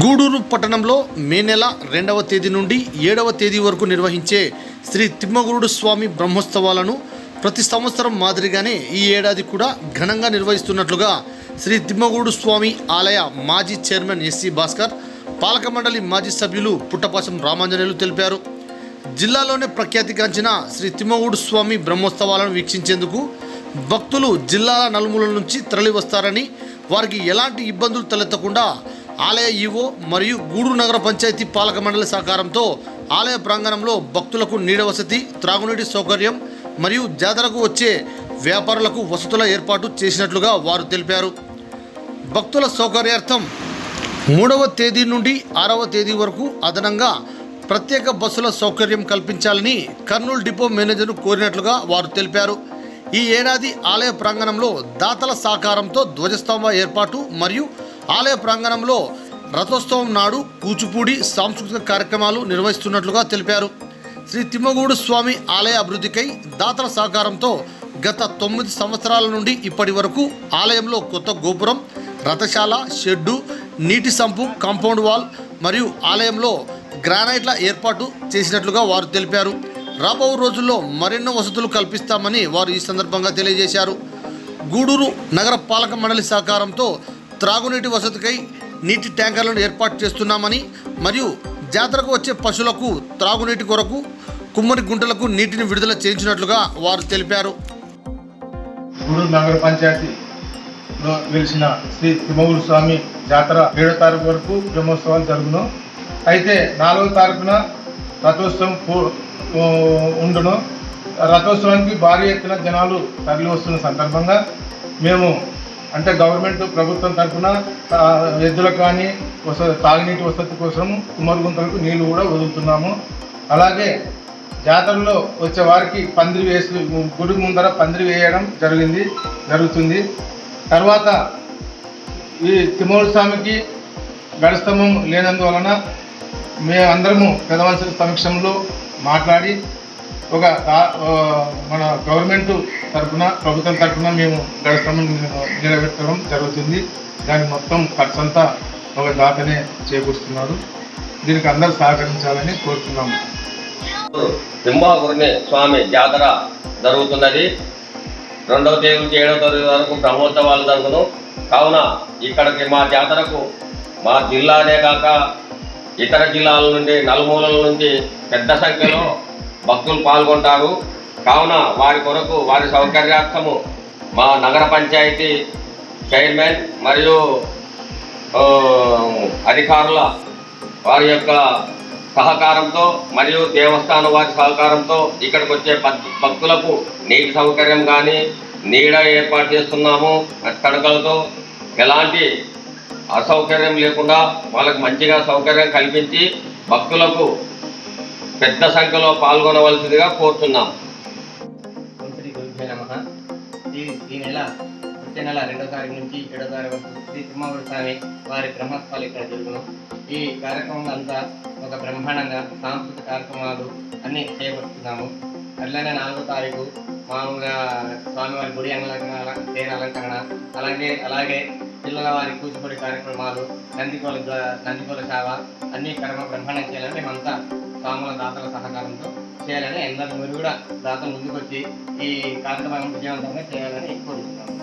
గూడూరు పట్టణంలో మే నెల రెండవ తేదీ నుండి ఏడవ తేదీ వరకు నిర్వహించే శ్రీ తిమ్మగురుడు స్వామి బ్రహ్మోత్సవాలను ప్రతి సంవత్సరం మాదిరిగానే ఈ ఏడాది కూడా ఘనంగా నిర్వహిస్తున్నట్లుగా శ్రీ తిమ్మగురుడు స్వామి ఆలయ మాజీ చైర్మన్ ఎస్సి భాస్కర్ పాలక మండలి మాజీ సభ్యులు పుట్టపాసం రామాంజనేయులు తెలిపారు. జిల్లాలోనే ప్రఖ్యాతిగాంచిన శ్రీ తిమ్మగుడు స్వామి బ్రహ్మోత్సవాలను వీక్షించేందుకు భక్తులు జిల్లాల నలుమూలల నుంచి తరలి వస్తారని వారికి ఎలాంటి ఇబ్బందులు తలెత్తకుండా ఆలయ ఈవో మరియు గూడూరు నగర పంచాయతీ పాలక మండలి సహకారంతో ఆలయ ప్రాంగణంలో భక్తులకు నీడ వసతి త్రాగునీటి సౌకర్యం మరియు జాతరకు వచ్చే వ్యాపారులకు వసతుల ఏర్పాటు చేసినట్లుగా వారు తెలిపారు. భక్తుల సౌకర్యార్థం మూడవ తేదీ నుండి ఆరవ తేదీ వరకు అదనంగా ప్రత్యేక బస్సుల సౌకర్యం కల్పించాలని కర్నూలు డిపో మేనేజర్ను కోరినట్లుగా వారు తెలిపారు. ఈ ఏడాది ఆలయ ప్రాంగణంలో దాతల సహకారంతో ధ్వజస్తంభ ఏర్పాటు మరియు ఆలయ ప్రాంగణంలో రథోత్సవం నాడు కూచిపూడి సాంస్కృతిక కార్యక్రమాలు నిర్వహిస్తున్నట్లుగా తెలిపారు. శ్రీ తిమ్మగూడు స్వామి ఆలయ అభివృద్ధికై దాతల సహకారంతో గత తొమ్మిది సంవత్సరాల నుండి ఇప్పటి వరకు ఆలయంలో కొత్త గోపురం రథశాల షెడ్డు నీటి సంపు కాంపౌండ్ వాల్ మరియు ఆలయంలో గ్రానైట్ల ఏర్పాటు చేసినట్లుగా వారు తెలిపారు. రాబో రోజుల్లో మరెన్నో వసతులు కల్పిస్తామని వారు ఈ సందర్భంగా తెలియజేశారు. గూడూరు నగర పాలక మండలి సహకారంతో త్రాగునీటి వసతికై నీటి ట్యాంకర్లను ఏర్పాటు చేస్తున్నామని మరియు జాతరకు వచ్చే పశువులకు త్రాగునీటి కొరకు కుమ్మరి గుంటలకు నీటిని విడుదల చేయించినట్లుగా వారు తెలిపారు. గూడూరు నగర పంచాయతీలో వెలిసిన శ్రీ తిమ్మూరు స్వామి జాతర ఏడో తారీఖు వరకు బ్రహ్మోత్సవాలు జరుగును. అయితే నాలుగో తారీఖున రథోత్సవం ఉండును. రథోత్సవానికి భారీ ఎత్తున జనాలు తరలి వస్తున్న సందర్భంగా మేము అంటే గవర్నమెంట్ ప్రభుత్వం తరఫున ఎద్దులకు కానీ తాగునీటి వసతి కోసం కుమ్మరుగుంతలకు నీళ్ళు కూడా వదులుతున్నాము. అలాగే జాతరలో వచ్చే వారికి పందిరి వేసి గుడి ముందర పందిరి వేయడం జరిగింది జరుగుతుంది. తర్వాత ఈ తిమ్మూరు స్వామికి గడస్తంభం లేనందువలన మేమందరము పెదవంశల సమక్షంలో మాట్లాడి ఒక మన గవర్నమెంట్ తరఫున ప్రభుత్వం తరఫున మేము గడస్తంభం నిలబెట్టడం జరుగుతుంది. దాని మొత్తం ఖర్చంతా ఒక దాతనే చేకూరుస్తున్నాడు దీనికి అందరూ సహకరించాలని కోరుతున్నాము సింహాపురిని స్వామి జాతర జరుగుతున్నది. రెండవ తేదీ నుంచి ఏడవ తేదీ వరకు బ్రహ్మోత్సవాలు జరుగును. కావున ఇక్కడికి మా జాతరకు మా జిల్లానే కాక ఇతర జిల్లాల నుండి నలుమూలల నుండి పెద్ద సంఖ్యలో భక్తులు పాల్గొంటారు. కావున వారి కొరకు వారి సౌకర్యార్థము మా నగర పంచాయతీ చైర్మన్ మరియు అధికారుల వారి యొక్క సహకారంతో మరియు దేవస్థానం వారి సహకారంతో ఇక్కడికి వచ్చే భక్తులకు నీటి సౌకర్యం కానీ నీడ ఏర్పాటు చేస్తున్నాము. తడకలతో ఎలాంటి అసౌకర్యం లేకుండా వాళ్ళకి మంచిగా సౌకర్యం కల్పించి భక్తులకు పెద్ద సంఖ్యలో పాల్గొనవలసిందిగా కోరుతున్నాం. శ్రీ గురుభ్యో నమ. ఈ ఈ నెల వచ్చే నెల రెండో తారీఖు నుంచి ఏడో తారీఖు వరకు శ్రీ తిమ్మగుడు స్వామి వారి బ్రహ్మోత్సవాలు ఇక్కడ జరుగును. ఈ కార్యక్రమం అంతా ఒక బ్రహ్మాండంగా సాంస్కృతిక కార్యక్రమాలు అన్నీ చేపడుతున్నాము. అట్లానే నాలుగో తారీఖు మామూలుగా స్వామివారి గుడి అలంకరణ తేనె అలంకరణ అలాగే అలాగే పిల్లల వారి కూచిపూడి కార్యక్రమాలు నందికోల నందికోల సేవ అన్ని కర్మ బ్రహ్మాండం చేయాలని మేమంతా స్వాముల దాతల సహకారంతో చేయాలని అందరూ మీరు కూడా దాతలు ముందుకొచ్చి ఈ కార్యక్రమం విజయవంతంగా చేయాలని కోరుతున్నాము